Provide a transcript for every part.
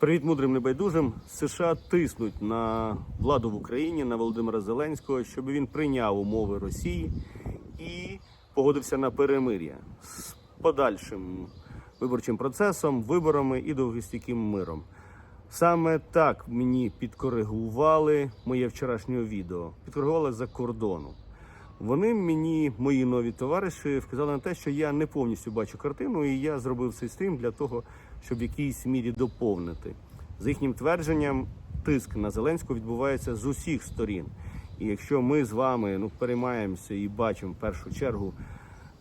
Привіт мудрим небайдужим. США тиснуть на владу в Україні на Володимира Зеленського, щоб він прийняв умови Росії і погодився на перемир'я з подальшим виборчим процесом, виборами і довгостійким миром. Саме так мені підкоригували моє вчорашнє відео. Підкоригували за кордону. Вони мені, мої нові товариші, вказали на те, що я не повністю бачу картину, і я зробив цей стрім для того, щоб в якійсь мірі доповнити. За їхнім твердженням, тиск на Зеленського відбувається з усіх сторін. І якщо ми з вами ну переймаємося і бачимо в першу чергу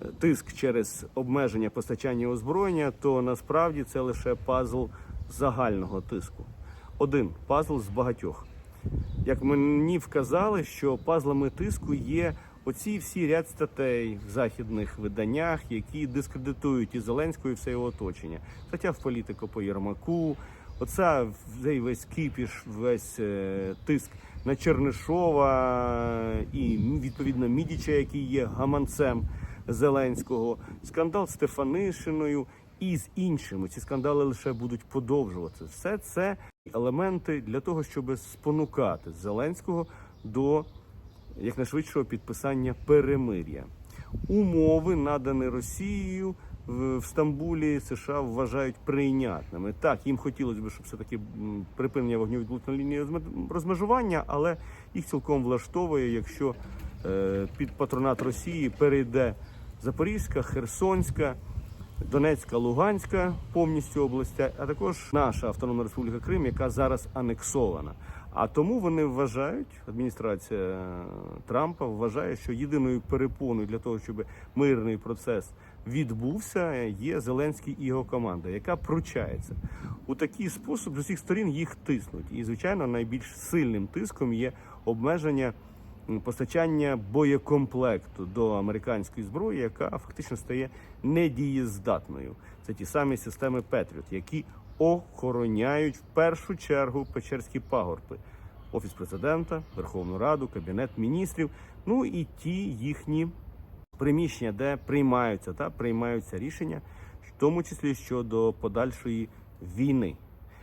е, тиск через обмеження постачання озброєння, то насправді це лише пазл загального тиску. Один пазл з багатьох. Як мені вказали, що пазлами тиску є оці всі ряд статей в західних виданнях, які дискредитують і Зеленського, і все його оточення. Стаття в політику по Єрмаку, оця весь кіпіш, весь е, тиск на Чернишова і відповідно Мідіча, який є гаманцем Зеленського, скандал з Стефанишиною і з іншими. Ці скандали лише будуть продовжуватися. Все це елементи для того, щоб спонукати Зеленського до якнайшвидшого підписання перемир'я. Умови, надані Росією в Стамбулі, США вважають прийнятними. Так, їм хотілося б, щоб все таки припинення вогню відбулося на лінії розмежування, але їх цілком влаштовує, якщо е, під патронат Росії перейде Запорізька, Херсонська. Донецька, Луганська повністю областя, а також наша автономна республіка Крим, яка зараз анексована. А тому вони вважають, адміністрація Трампа вважає, що єдиною перепоною для того, щоб мирний процес відбувся, є Зеленський і його команда, яка пручається у такий спосіб з усіх сторін їх тиснуть. І звичайно, найбільш сильним тиском є обмеження постачання боєкомплекту до американської зброї, яка фактично стає недієздатною. Це ті самі системи Петріот, які охороняють в першу чергу Печерські пагорби, офіс президента, Верховну Раду, Кабінет міністрів, ну і ті їхні приміщення, де приймаються та приймаються рішення, в тому числі щодо подальшої війни.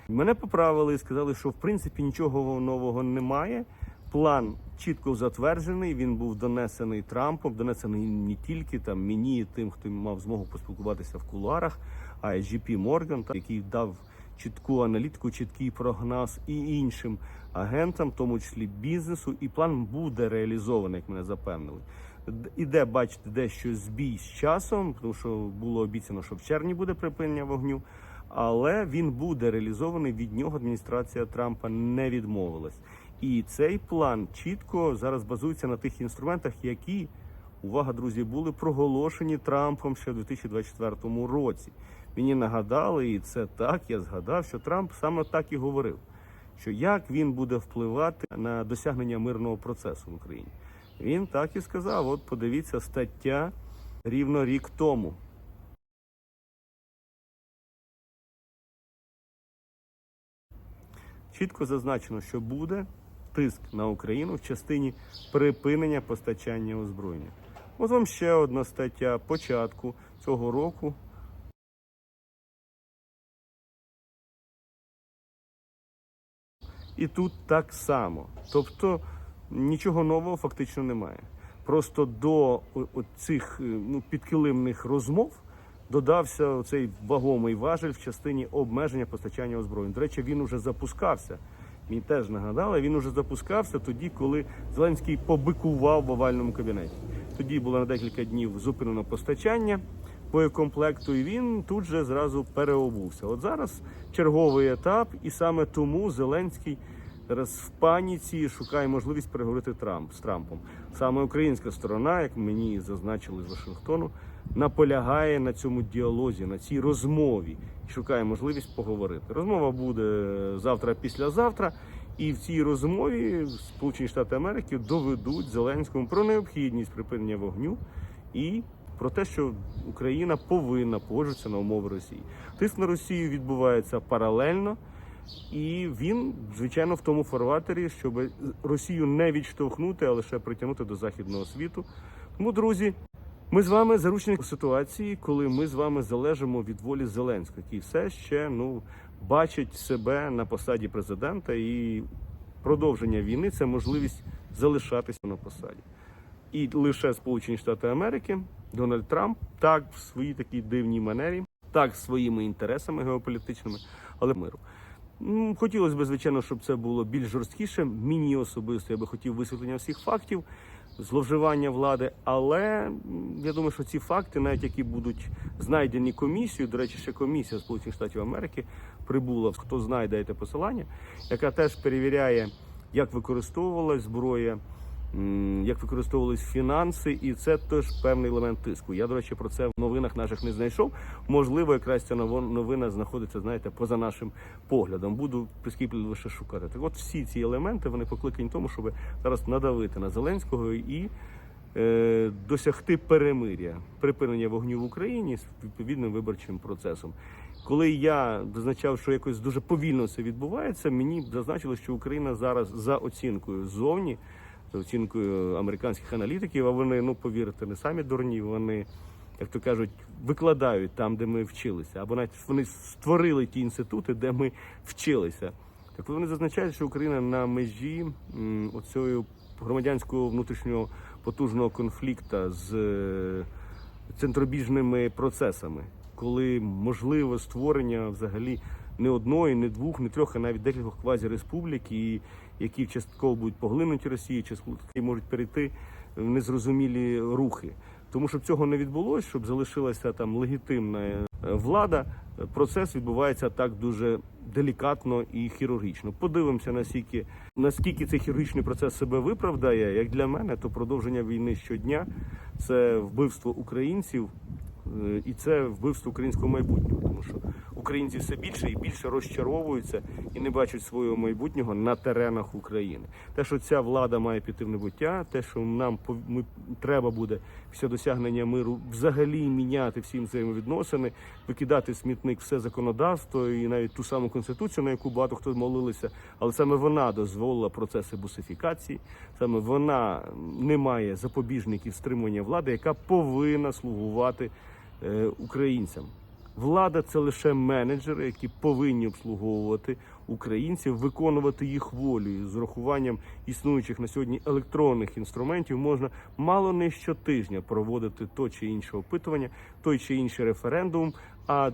Мене поправили і сказали, що в принципі нічого нового немає. План чітко затверджений. Він був донесений Трампом, донесений не тільки там мені, і тим, хто мав змогу поспілкуватися в кулуарах, JP Morgan, який дав чітку аналітику, чіткий прогноз і іншим агентам, в тому числі бізнесу. І план буде реалізований, як мене запевнили. Іде, бачите, дещо збій з часом, тому що було обіцяно, що в червні буде припинення вогню. Але він буде реалізований від нього. Адміністрація Трампа не відмовилась. І цей план чітко зараз базується на тих інструментах, які, увага, друзі, були проголошені Трампом ще в 2024 році. Мені нагадали, і це так, я згадав, що Трамп саме так і говорив, що як він буде впливати на досягнення мирного процесу в Україні. Він так і сказав: от подивіться стаття рівно рік тому. Чітко зазначено, що буде тиск на Україну в частині припинення постачання озброєння. От вам ще одна стаття початку цього року. І тут так само. Тобто нічого нового фактично немає. Просто до цих ну, підкилимних розмов додався цей вагомий важель в частині обмеження постачання озброєнь. До речі, він уже запускався. Мені теж нагадали, він уже запускався тоді, коли Зеленський побикував в овальному кабінеті. Тоді було на декілька днів зупинено постачання боєкомплекту, і він тут же зразу переобувся. От зараз черговий етап, і саме тому Зеленський зараз в паніці шукає можливість переговорити Трамп з Трампом. Саме українська сторона, як мені зазначили з Вашингтону, наполягає на цьому діалозі, на цій розмові шукає можливість поговорити. Розмова буде завтра, післязавтра. І в цій розмові Сполучені Штати Америки доведуть Зеленському про необхідність припинення вогню і про те, що Україна повинна погоджуватися на умови Росії. Тиск на Росію відбувається паралельно, і він, звичайно, в тому фарватері, щоб Росію не відштовхнути, а лише притягнути до західного світу. Тому, друзі, ми з вами заручені ситуації, коли ми з вами залежимо від волі Зеленського, який все ще ну бачать себе на посаді президента, і продовження війни це можливість залишатися на посаді. І лише Сполучені Штати Америки, Дональд Трамп, так в своїй такій дивній манері, так своїми інтересами геополітичними, але миру. Хотілося б, звичайно, щоб це було більш жорсткіше. Мені особисто я би хотів висвітлення всіх фактів, зловживання влади. Але я думаю, що ці факти, навіть які будуть знайдені комісією, до речі, ще комісія Сполучених Штатів Америки прибула, хто знає, дайте посилання, яка теж перевіряє, як використовувалась зброя. Як використовувались фінанси, і це теж певний елемент тиску. Я, до речі, про це в новинах наших не знайшов. Можливо, якраз ця новина знаходиться, знаєте, поза нашим поглядом. Буду прискіпливо лише шукати. Так от всі ці елементи вони покликані тому, щоб зараз надавити на Зеленського і е, досягти перемиря, припинення вогню в Україні з відповідним виборчим процесом. Коли я зазначав, що якось дуже повільно це відбувається, мені зазначили, що Україна зараз за оцінкою ззовні, за оцінкою американських аналітиків, а вони, ну повірте, не самі дурні, вони, як то кажуть, викладають там, де ми вчилися, або навіть вони створили ті інститути, де ми вчилися. Так вони зазначають, що Україна на межі оцього громадянського внутрішнього потужного конфлікту з е, центробіжними процесами, коли можливе створення взагалі не одної, не двох, не трьох, а навіть декількох квазіреспублік, і які частково будуть поглинуті Росією, частково можуть перейти в незрозумілі рухи. Тому щоб цього не відбулося, щоб залишилася там легітимна е, влада, процес відбувається так дуже делікатно і хірургічно. Подивимося, наскільки наскільки цей хірургічний процес себе виправдає. Як для мене, то продовження війни щодня це вбивство українців. Е, І це вбивство українського майбутнього, тому що українці все більше і більше розчаровуються і не бачать свого майбутнього на теренах України. Те, що ця влада має піти в небуття, те, що нам ми, треба буде після досягнення миру взагалі міняти всі взаємовідносини, викидати смітник все законодавство і навіть ту саму конституцію, на яку багато хто молилися, але саме вона дозволила процеси бусифікації, саме вона не має запобіжників стримування влади, яка повинна слугувати українцям. Влада це лише менеджери, які повинні обслуговувати українців, виконувати їх волю. І з урахуванням існуючих на сьогодні електронних інструментів можна мало не щотижня проводити то чи інше опитування, той чи інший референдум. А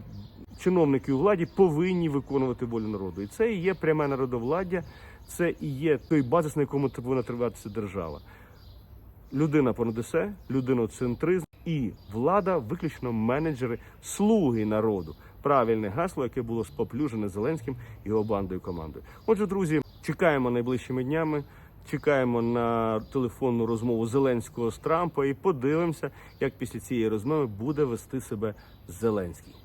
чиновники у владі повинні виконувати волю народу. І це і є пряме народовладдя, це і є той базис, на якому повинна триватися держава. Людина понад усе, людиноцентризм і влада виключно менеджери, слуги народу. Правильне гасло, яке було споплюжене Зеленським і його бандою командою. Отже, друзі, чекаємо найближчими днями. Чекаємо на телефонну розмову Зеленського з Трампа і подивимося, як після цієї розмови буде вести себе Зеленський.